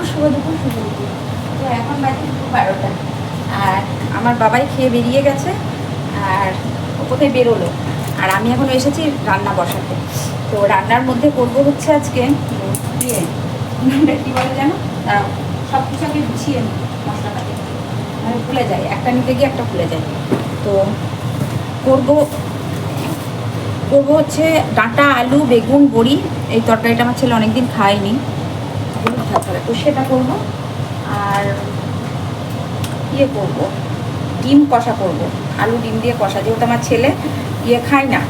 দুপুর শুভ দুপুর শুভ। দুপুর তো এখন বাজে দুপুর বারোটা। আর আমার বাবাই খেয়ে বেরিয়ে গেছে, আর ও কোথায় বেরোলো? আর আমি এখন এসেছি রান্না বসাতে। তো রান্নার মধ্যে করব হচ্ছে আজকে ইয়ে কী বলে জানো সব কিছু আগে গুছিয়ে নিই মশলাটাকে। মানে ভুলে যাই, একটা নিতে গিয়ে একটা ভুলে যাই। তো করব করব হচ্ছে ডাঁটা, আলু, বেগুন, বড়ি। এই তরকারিটা আমার ছেলে অনেকদিন খায়নি। হবে তো সেটা করব। আর ইয়ে করব, ডিম কষা করব। আলু ডিম দিয়ে কষা, যেহেতু আমার ছেলে ইয়ে খায় না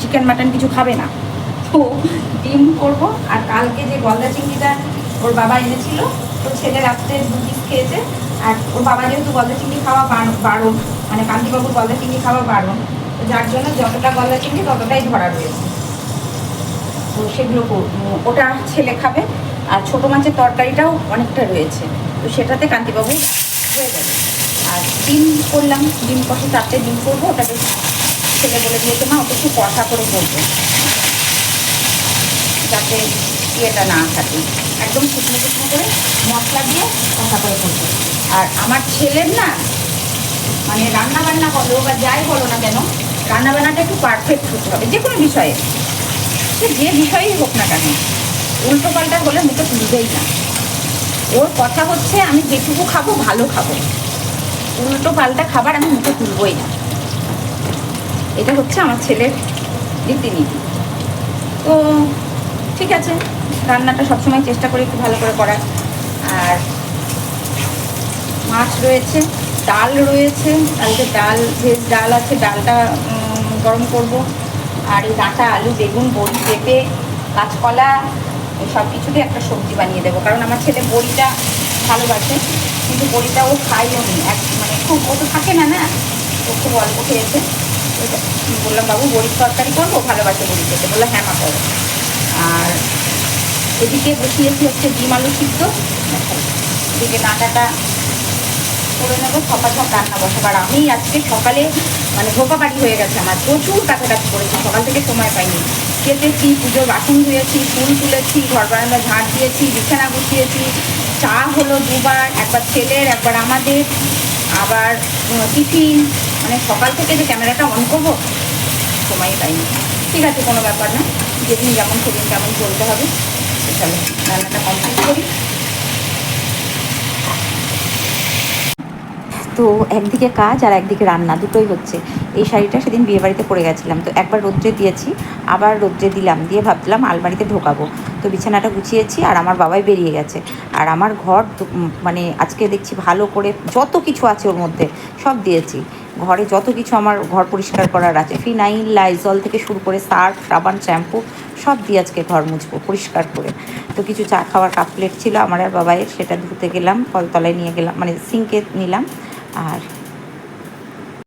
চিকেন মাটন কিছু খাবে না, তো ডিম করব। আর কালকে যে গলদা চিংড়িটা ওর বাবা এনেছিল, তো ছেলে রাত্রে দু পিস খেয়েছে। আর ওর বাবা যেহেতু গলদা চিংড়ি খাওয়া বারণ- মানে কান্তিবাবুর গলদা চিংড়ি খাওয়া বারণ, তো যার জন্য যতটা গলদা চিংড়ি ততটাই ধরা রয়েছে। তো সেগুলো ওটা ছেলে খাবে। আর ছোটো মাছের তরকারিটাও অনেকটা রয়েছে। তো সেটাতে কান্তিবাবু হয়ে যাবে আর ডিম করলাম, ডিম কষে চারটে ডিম করব, ওটাকে ছেলে বলে দিয়েছে, মা ওটা একটু কষা করে করব যাতে ইয়েটা না থাকে। একদম শুকনো শুকনো করে মশলা দিয়ে কষা করে করব আর আমার ছেলের না মানে রান্না বান্না বলো বা যাই বলো না কেন রান্না বান্নাটা একটু পারফেক্ট হতে হবে। যে কোনো বিষয়ে, সে যে বিষয়েই হোক না কেন। উল্টো পাল্টা হলে মুখে তুলবেই না। ওর কথা হচ্ছে, আমি যেটুকু খাব, ভালো খাব। উল্টো পাল্টা খাবার আমি মুখে তুলবই না। এটা হচ্ছে আমার ছেলের রীতিনীতি। তো ঠিক আছে, রান্নাটা সবসময় চেষ্টা করি একটু ভালো করে করার। আর মাছ রয়েছে, ডাল রয়েছে, কালকে ডাল, ভেজ ডাল আছে, ডালটা গরম করব। আর এই ডাঁটা, আলু, বেগুন, বড়ি, পেঁপে, কাঁচকলা সব কিছুতে একটা সবজি বানিয়ে দেবো। কারণ আমার ছেলে বড়িটা ভালোবাসে, কিন্তু বড়িটা ও খাইও নি। এক মানে খুব, ও তো থাকে না না? ও খুব অল্প খেয়েছে। বললাম, বাবু, বড়ির তরকারি করব? ভালোবাসে বড়ি খেতে। বলল হ্যাঁ মা, করো। আর এদিকে বসিয়েছি হচ্ছে ডিম আলু সিদ্ধ। এদিকে ডাঁটাটা করে নেব ছপা ছপ রান্না বসাবো। আর আমি আজকে সকালে মানে ধোপাবাড়ি হয়ে গেছে আমার, প্রচুর কাছাকাছি করেছি, সকাল থেকে সময় পাইনি। কেটেছি পুজোর বাসন ধুয়েছি, ফুল তুলেছি, ঘর বারান্দা ঝাঁট দিয়েছি, বিছানা গুছিয়েছি, চা হলো দুবার, একবার ছেলের, একবার আমাদের, আবার টিফিন। মানে সকাল থেকে যে ক্যামেরাটা অন করব, সময় পাইনি। ঠিক আছে, কোনো ব্যাপার না, যেদিন যেমন সেদিন তেমন চলতে হবে। তো চলো, রান্নাটা কমপ্লিট করি। তো একদিকে কাজ আর একদিকে রান্না দুটোই হচ্ছে। এই শাড়িটা সেদিন বিয়ে বাড়িতে পরে গেছিলাম। তো একবার রোদ্রে দিয়েছি, আবার রোদ্রে দিলাম। দিয়ে ভাবলাম আলমারিতে ঢোকাবো। তো বিছানাটা গুছিয়েছি আর আমার বাবাই বেরিয়ে গেছে। আর আমার ঘর মানে আজকে দেখছি ভালো করে যত কিছু আছে ওর মধ্যে সব দিয়েছি। ঘরে যত কিছু আমার ঘর পরিষ্কার করার আছে, ফিনাইল, লাইজল থেকে শুরু করে সার্ফ সাবান শ্যাম্পু সব দিয়ে আজকে ঘর মুছবো পরিষ্কার করে। তো কিছু চা খাওয়ার কাপ প্লেট ছিল আমার আর বাবাইয়ের, সেটা ধুতে গেলাম, কলতলায় নিয়ে গেলাম মানে সিঙ্কে নিলাম। আর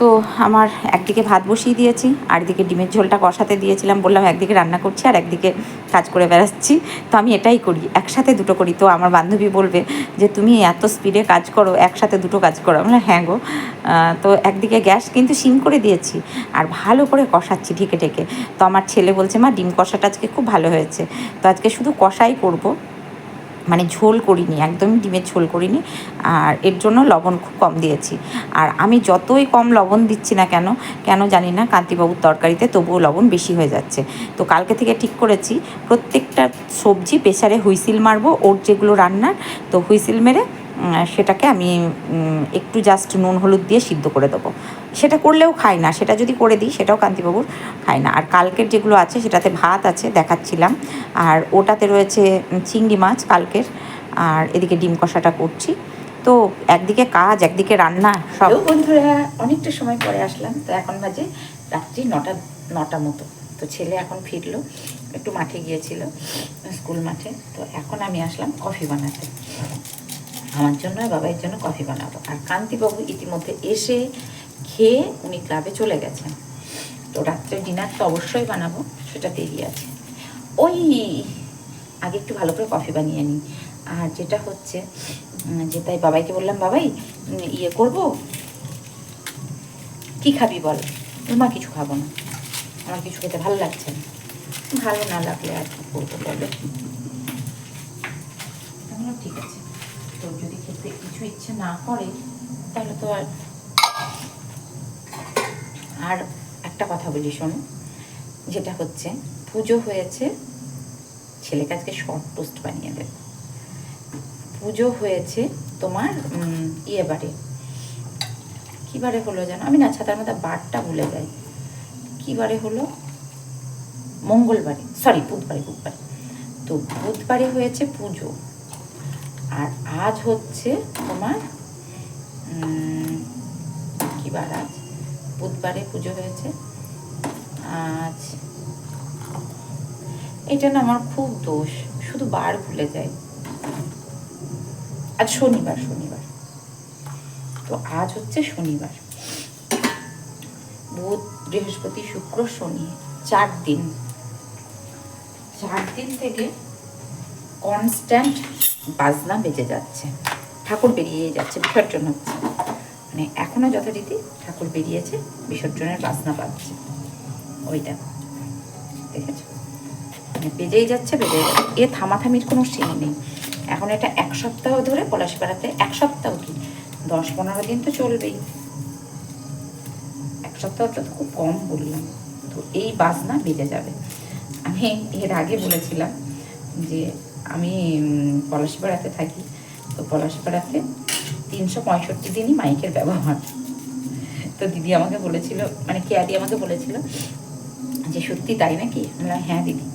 তো আমার একদিকে ভাত বসিয়ে দিয়েছি, আর এদিকে ডিমের ঝোলটা কষাতে দিয়েছিলাম, বললাম একদিকে রান্না করছি আর একদিকে কাজ করে বেড়াচ্ছি। তো আমি এটাই করি, একসাথে দুটো করি। তো আমার বান্ধবী বলবে যে, তুমি এত স্পিডে কাজ করো, একসাথে দুটো কাজ করো। আমরা হ্যাঁ গো। তো একদিকে গ্যাস কিন্তু সিম করে দিয়েছি, আর ভালো করে কষাচ্ছি ঢেকে ঢেকে। তো আমার ছেলে বলছে, মা, ডিম কষাটা আজকে খুব ভালো হয়েছে। তো আজকে শুধু কষাই করব মানে ঝোল করিনি, একদমই ডিমের ঝোল করিনি। আর এর জন্য লবণ খুব কম দিয়েছি। আর আমি যতই কম লবণ দিচ্ছি না কেন কেন জানি না, কান্তিবাবুর তরকারিতে তবুও লবণ বেশি হয়ে যাচ্ছে। তো কালকে থেকে ঠিক করেছি, প্রত্যেকটা সবজি প্রেশারে হুইসিল মারবো, ওর যেগুলো রান্নার, তো হুইসিল মেরে সেটাকে আমি একটু জাস্ট নুন, হলুদ দিয়ে সিদ্ধ করে দেবো। সেটা করলেও খাই না, সেটা যদি করে দিই, সেটাও কান্তিবাবুর খায় না। আর কালকের যেগুলো আছে, সেটাতে ভাত আছে, দেখাচ্ছিলাম। আর ওটাতে রয়েছে চিংড়ি মাছ কালকের। আর এদিকে ডিম কষাটা করছি। তো একদিকে কাজ, একদিকে রান্না, সব। বন্ধুরা, অনেকটা সময় পরে আসলাম। তো এখন বাজে রাত্রি নটা নটা মতো। তো ছেলে এখন ফিরলো, একটু মাঠে গিয়েছিল, স্কুল মাঠে। তো এখন আমি আসলাম কফি বানাতে। আমার জন্য আর জন্য কফি বানাবো। আর কান্তিবাবু ইতিমধ্যে এসে খেয়ে উনি ক্লাবে চলে গেছেন। তো রাত্রে ডিনার তো অবশ্যই বানাবো, সেটা দেরি আছে। ওই, আগে একটু ভালো করে কফি বানিয়ে নিই। আর যেটা হচ্ছে যে তাই বাবাইকে বললাম, বাবাই ইয়ে করব? কি খাবি বল? মা, কিছু খাব না। আমার কিছু খেতে ভালো লাগছে না। ভালো না লাগলে আর কি করব বলো? ঠিক আছে। তো যদি খেতে কিছু ইচ্ছে না করে, তাহলে তো আর আর একটা কথা বলি শোনো, যেটা হচ্ছে পুজো হয়েছে, ছেলেকে আজকে শর্ট টোস্ট বানিয়ে দেব। পুজো হয়েছে তোমার ইয়ে বারে। কী বারে হলো যেন? আমি না ছাতার মধ্যে বারটা ভুলে যাই। কী বারে হলো? মঙ্গলবারে সরি বুধবারে বুধবারে। তো বুধবারে হয়েছে পুজো। আর আজ হচ্ছে তোমার কি বার আজ? বুধবারে পুজো হয়েছে। আজ এটা না আমার খুব দোষ, শুধু বার ভুলে যাই। আজ শনিবার শনিবার। তো আজ হচ্ছে শনিবার। বুধ, বৃহস্পতি, শুক্র, শনি, চার দিন। চার দিন থেকে কনস্ট্যান্ট বাজনা বেজে যাচ্ছে। ঠাকুর বেরিয়ে যাচ্ছে, বিসর্জন হচ্ছে। মানে এখনও যথারীতি ঠাকুর বেরিয়েছে, বিসর্জনের বাজনা বাজছে। ওই দেখো, দেখেছ? মানে বেজেই যাচ্ছে বেজেই যাচ্ছে। এ থামাথামির কোনো সিন নেই। এখন এটা এক সপ্তাহ ধরে পলাশি পাড়াতে এক সপ্তাহ কি? দশ পনেরো দিন তো চলবেই। এক সপ্তাহটা তো খুব কম বললাম। তো এই বাজনা বেজে যাবে। আমি এর আগে বলেছিলাম যে আমি পলাশিপাড়াতে থাকি। তো পলাশিপাড়াতে তিনশো পঁয়ষট্টি দিনই মাইকের ব্যবহার। তো দিদি আমাকে বলেছিল মানে কেয়াদি আমাকে বলেছিল যে, সত্যি তাই নাকি? আমরা হ্যাঁ দিদি,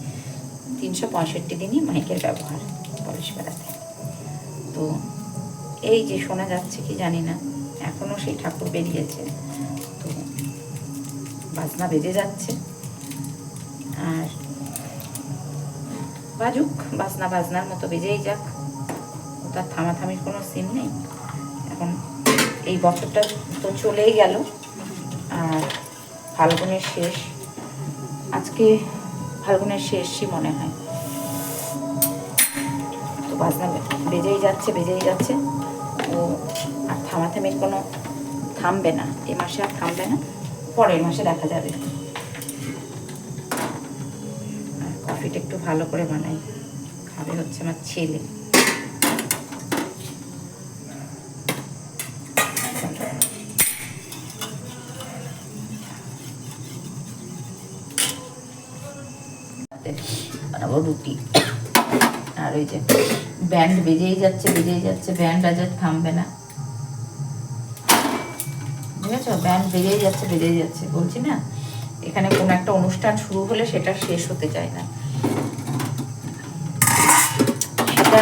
তিনশো পঁয়ষট্টি দিনই মাইকের ব্যবহার পলাশিপাড়াতে। তো এই যে শোনা যাচ্ছে কি জানি না এখনও সেই ঠাকুর বেরিয়েছে। তো বাজনা বেজে যাচ্ছে। আর বাজুক, বাজনা বাজনার মতো বেজেই যাক। ওটার থামাথামির কোনো সিন নেই। এখন এই বছরটা তো চলেই গেল। আর ফাল্গুনের শেষ। আজকে ফাল্গুনের শেষই মনে হয়। তো বাজনা বেজেই যাচ্ছে বেজেই যাচ্ছে। ও আর থামাথামির কোনো থামবে না। এ মাসে আর থামবে না। পরের মাসে দেখা যাবে আর কফিটা একটু ভালো করে বানাই। খাবে হচ্ছে আমার ছেলে। বানাবো রুটি। আর ওই যে ব্যান্ড বেজেই যাচ্ছে বেজেই যাচ্ছে, ব্যান্ড আজ থামবে না। বুঝেছ? ব্যান্ড বেজেই যাচ্ছে বেজেই যাচ্ছে। বলছি না, এখানে কোনো একটা অনুষ্ঠান শুরু হলে সেটা শেষ হতে চায় না সেটা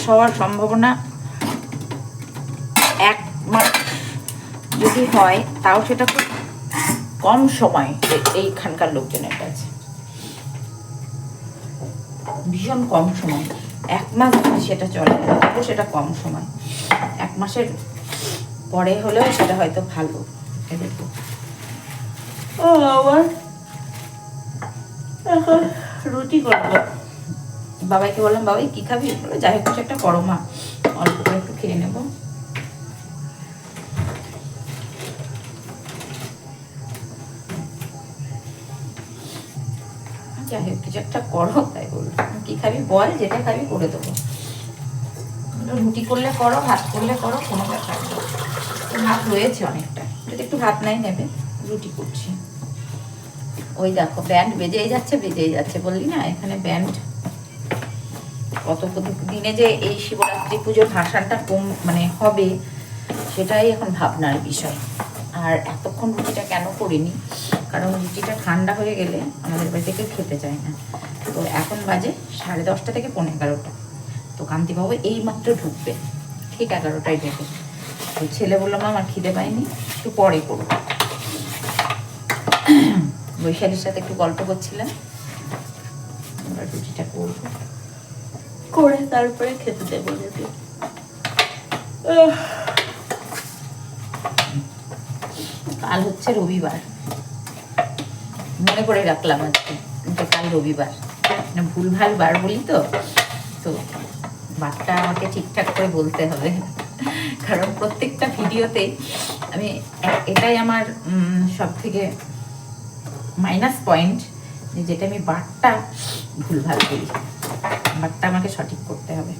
শেষ হওয়ার সম্ভাবনা এক মাস যদি হয়, তাও সেটা খুব কম সময় এইখানকার লোকজনের কাছে। ভীষণ কম সময়। এক মাস যদি সেটা চলে তবু সেটা কম সময়। এক মাসের পরে হলেও সেটা হয়তো ভালো। ও আবার এখন রুটি করব। বাবাইকে বললাম, বাবাই, কি খাবি? বলে, যাই হোক, কিছু একটা করো, মা। অল্প করে একটু খেয়ে নেব। যাই হোক, কিছু একটা করো, তাই বলল। কি খাবি বল, যেটা খাবি করে দেবো। রুটি করলে করো, ভাত করলে করো, কোনো ব্যাপার না। ভাত রয়েছে অনেকটা। যদি একটু ভাত নাই নেবে, রুটি করছি। ওই দেখো, ব্যান্ড বেজেই যাচ্ছে বেজেই যাচ্ছে, বললি না? এখানে ব্যান্ড কত দিনে যে এই শিবরাত্রি পুজোর ভাসানটা কম মানে হবে, সেটাই এখন ভাবনার বিষয়। আর এতক্ষণ রুটিটা কেন করিনি? কারণ রুটিটা ঠান্ডা হয়ে গেলে আমাদের বাড়িতে কেউ খেতে চায় না। তো এখন বাজে সাড়ে দশটা থেকে পনেরো এগারোটা। তো কান্তিবাবু এই মাত্র ঢুকবে। ঠিক এগারোটায় ঢুকে। তো ছেলে বললাম আমার খিদে পাইনি একটু পরে করব। বৈশালীর সাথে একটু গল্প করছিলাম। এবার রুটিটা করব। করে তারপরে খেতে দেবো কাল হচ্ছে রবিবার। মনে করে রাখলাম আজকে যে কাল রবিবার। মানে ভুলভাল বার বলি তো তো বারটা আমাকে ঠিকঠাক করে বলতে হবে। কারণ প্রত্যেকটা ভিডিওতে আমি এটাই আমার সব থেকে মাইনাস পয়েন্ট যেটা আমি বারটা ভুলভাল করি বারটা আমাকে সঠিক করতে হবে।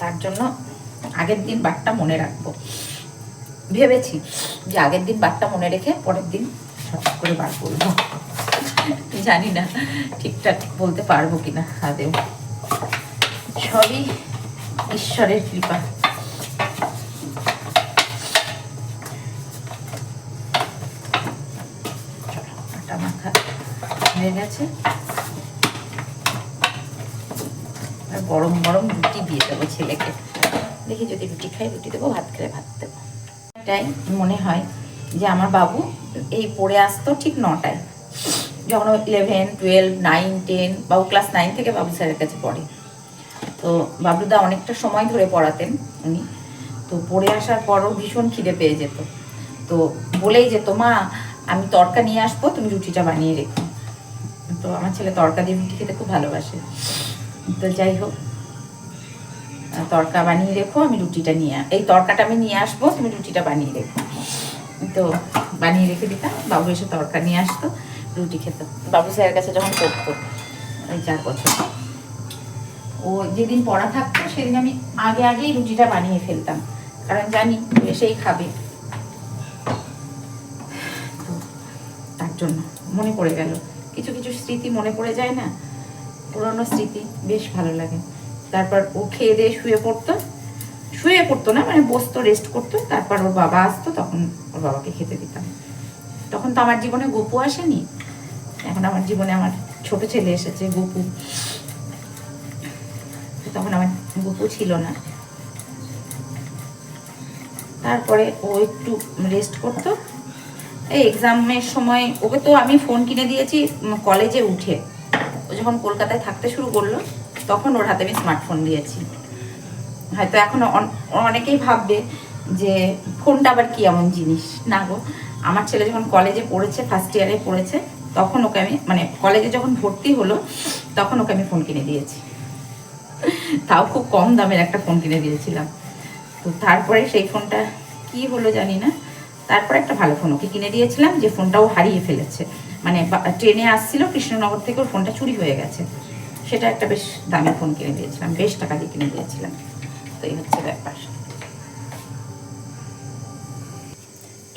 তার জন্য আগের দিন বারটা মনে রাখব। ভেবেছি যে আগের দিন বারটা মনে রেখে পরের দিন সঠিক করে বার করব। জানি না ঠিকঠাক বলতে পারব কিনা আদেও সবই ঈশ্বরের কৃপা। হয়ে গেছে আর গরম গরম রুটি দিয়ে দেবো ছেলেকে। দেখি যদি রুটি খাই, রুটি দেবো, ভাত খেলে ভাত দেবো। এটাই মনে হয় যে আমার বাবু এই পড়ে আসতো ঠিক নটায়। যখন ইলেভেন টুয়েলভ নাইন টেন বাবু ক্লাস নাইন থেকে বাবু স্যারের কাছে পড়ে। তো বাবলুদা অনেকটা সময় ধরে পড়াতেন উনি। তো পড়ে আসার পরও ভীষণ খিদে পেয়ে যেত। তো বলেই যেত মা, আমি তড়কা নিয়ে আসব, তুমি রুটিটা বানিয়ে রেখো। তো আমার ছেলে তড়কা দিয়ে রুটি খেতে খুব ভালোবাসে। তো যাই হোক তড়কা বানিয়ে রেখো, আমি রুটিটা নিয়ে এই তড়কাটা আমি নিয়ে আসব, তুমি রুটিটা বানিয়ে রেখো। তো বানিয়ে রেখে দিতাম, বাবু এসে তড়কা নিয়ে আসতো, রুটি খেত। বাবু স্যারের কাছে যখন পড়তো ওই চার বছর। ও যেদিন পড়া থাকতো, সেদিন আমি আগে আগেই রুটিটা বানিয়ে ফেলতাম। কারণ জানি এসেই খাবে। তো তার জন্য মনে পড়ে গেল। কিছু কিছু স্মৃতি মনে পড়ে যায় না? পুরনো স্মৃতি, বেশ ভালো লাগে। তারপর ও খেয়ে দিয়ে শুয়ে পড়তো। শুয়ে পড়তো না মানে বসতো রেস্ট করতো। তারপর ওর বাবা আসতো, তখন ওর বাবাকে খেতে দিতাম। তখন তো আমার জীবনে গপু আসেনি। এখন আমার জীবনে আমার ছোট ছেলে এসেছে, গপু। তখন আমার গপু ছিল না। তারপরে ও একটু রেস্ট করতো। এই এক্সামের সময় ওকে তো আমি ফোন কিনে দিয়েছি কলেজে উঠে। যখন কলকাতায় থাকতে শুরু করল, তখন ওর হাতে আমি স্মার্টফোন দিয়েছি। হয়তো এখন অনেকেই ভাববে যে ফোনটা আবার কি এমন জিনিস? না গো, আমার ছেলে যখন কলেজে পড়েছে ফার্স্ট ইয়ারে পড়েছে, তখন ওকে আমি মানে কলেজে যখন ভর্তি হলো, তখন ওকে আমি ফোন কিনে দিয়েছি। তাও খুব কম দামের একটা ফোন কিনে দিয়েছিলাম। তো তারপরে সেই ফোনটা কি হলো জানি না, তারপরে একটা ভালো ফোন ওকে কিনে দিয়েছিলাম, যে ফোনটাও হারিয়ে ফেলেছে। মানে ট্রেনে আসছিল কৃষ্ণনগর থেকে ওর ফোনটা চুরি হয়ে গেছে। সেটা একটা বেশ দামি ফোন কিনে দিয়েছিলাম, বেশ টাকা দিয়ে কিনে দিয়েছিলাম। তো এই হচ্ছে ব্যাপার।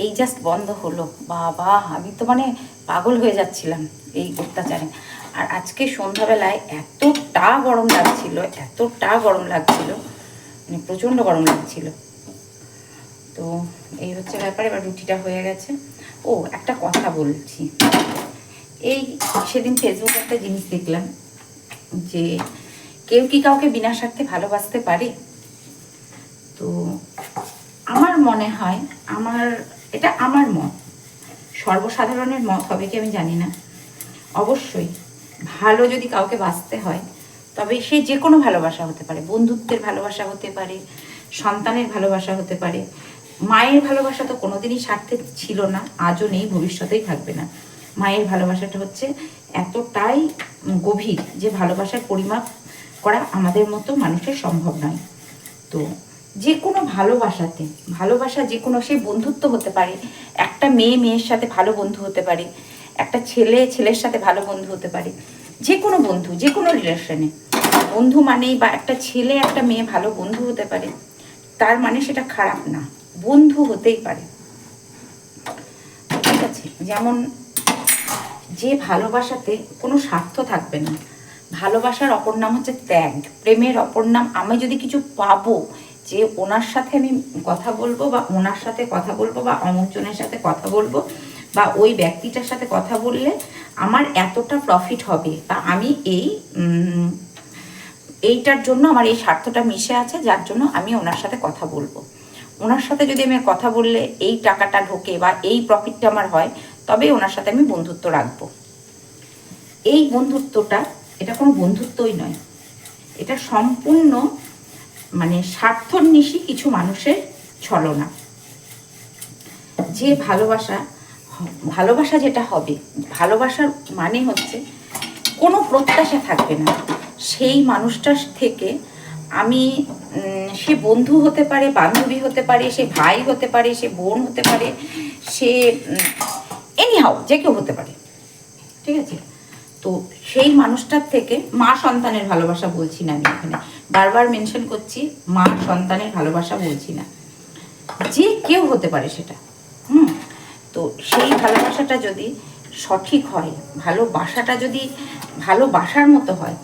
এই জাস্ট বন্ধ হলো। বাবা, আমি তো মানে পাগল হয়ে যাচ্ছিলাম এই অত্যাচারে। আর আজকে সন্ধ্যাবেলায় এতটা গরম লাগছিল, এতটা গরম লাগছিল মানে প্রচণ্ড গরম লাগছিল। তো এই হচ্ছে ব্যাপার, এবার রুটিটা হয়ে গেছে। ও, একটা কথা বলছি। এই সেদিন ফেসবুকে একটা জিনিস দেখলাম যে কেউ কি কাউকে বিনা স্বার্থে ভালোবাসতে পারে? তো আমার মনে হয় আমার, এটা আমার মত, সর্বসাধারণের মত হবে কি আমি জানি না। অবশ্যই ভালো যদি কাউকে বাঁচতে হয়, তবে সে যে কোনো ভালোবাসা হতে পারে, বন্ধুত্বের ভালোবাসা হতে পারে, সন্তানের ভালোবাসা হতে পারে, মায়ের ভালোবাসা তো কোনোদিনই স্বার্থে ছিল না, আজও নেই, ভবিষ্যতেই থাকবে না। মায়ের ভালোবাসাটা হচ্ছে এতটাই গভীর যে ভালোবাসার পরিমাপ করা আমাদের মতো মানুষের সম্ভব নয়। তো যে কোনো ভালোবাসাতে, ভালোবাসা যে কোনো, সে বন্ধুত্ব হতে পারে, একটা মেয়ে মেয়ের সাথে ভালো বন্ধু হতে পারে, একটা ছেলে ছেলের সাথে ভালো বন্ধু হতে পারে, যে কোনো বন্ধু, যে কোনো রিলেশনে। বন্ধু মানেই বা একটা ছেলে, একটা মেয়ে ভালো বন্ধু হতে পারে, তার মানে সেটা খারাপ না, বন্ধু হতেই পারে। ঠিক আছে? যেমন যে ভালোবাসাতে কোনো স্বার্থ থাকবে না। ভালোবাসার অপর নাম হচ্ছে ত্যাগ। প্রেমের অপর নাম আমি যদি কিছু পাবো যে ওনার সাথে আমি কথা বলব বা ওনার সাথে কথা বলব বা অমুকজনের সাথে কথা বলব বা ওই ব্যক্তিটার সাথে কথা বললে আমার এতটা প্রফিট হবে বা আমি এই এইটার জন্য আমার এই স্বার্থটা মিশে আছে, যার জন্য আমি ওনার সাথে কথা বলব। ওনার সাথে যদি আমি কথা বললে এই টাকাটা ঢোকে বা এই প্রফিটটা আমার হয় তবে ওনার সাথে আমি বন্ধুত্ব রাখব। এই বন্ধুত্বটা এটা কোনো বন্ধুত্বই নয়। এটা সম্পূর্ণ মানে স্বার্থন্বেষী কিছু মানুষের ছলনা। যে ভালোবাসা ভালোবাসা যেটা হবে, ভালোবাসার মানে হচ্ছে কোনো প্রত্যাশা থাকবে না। সেই মানুষটার থেকে আমি সে বন্ধু হতে পারে, বান্ধবী হতে পারে, সে ভাই হতে পারে, সে বোন হতে পারে, সে হাউ যে কেউ হতে পারে। ঠিক আছে? তো সেই মানুষটার থেকে মা সন্তানের ভালোবাসা বলছি না আমি এখানে। বারবার মেনশন করছি, মা সন্তানের ভালোবাসা বলছি না। যে কেউ হতে পারে সেটা। হুম? তো সেই ভালোবাসাটা যদি সঠিক হয়, ভালোবাসাটা যদি ভালোবাসার মতো হয়,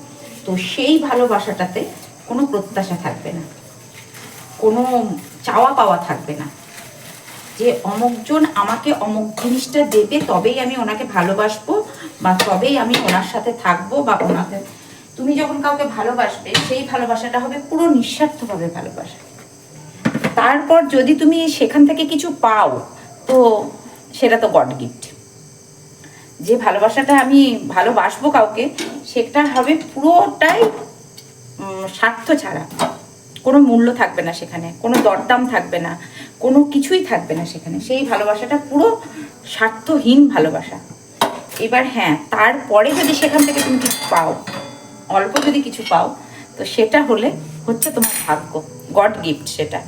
তো সেই ভালোবাসাটাতে কোনো প্রত্যাশা থাকবে না। কোনো চাওয়া পাওয়া থাকবে না। যে অমুকজন আমাকে অমুক জিনিসটা দেবে, তবেই আমি ওনাকে ভালোবাসবো বা তবেই আমি ওনার সাথে থাকব বা ওনাকে। তুমি যখন কাউকে ভালোবাসবে, সেই ভালোবাসাটা হবে পুরো নিঃস্বার্থভাবে ভালোবাসা। তারপর যদি তুমি সেখান থেকে কিছু পাও, তো সেটা তো গড গিফট। যে ভালোবাসাটা আমি ভালোবাসবো কাউকে, সেটা হবে পুরোটাই স্বার্থ ছাড়া। কোনো মূল্য থাকবে না সেখানে, কোনো দরদাম থাকবে না, কোনো কিছুই থাকবে না সেখানে। সেই ভালোবাসাটা পুরো স্বার্থহীন ভালোবাসা। এবার হ্যাঁ তারপরে যদি সেখান থেকে তুমি কিছু পাও, অল্প যদি কিছু পাও, তো সেটা হলে হচ্ছে তোমার ভাগ্য, গড গিফট সেটা।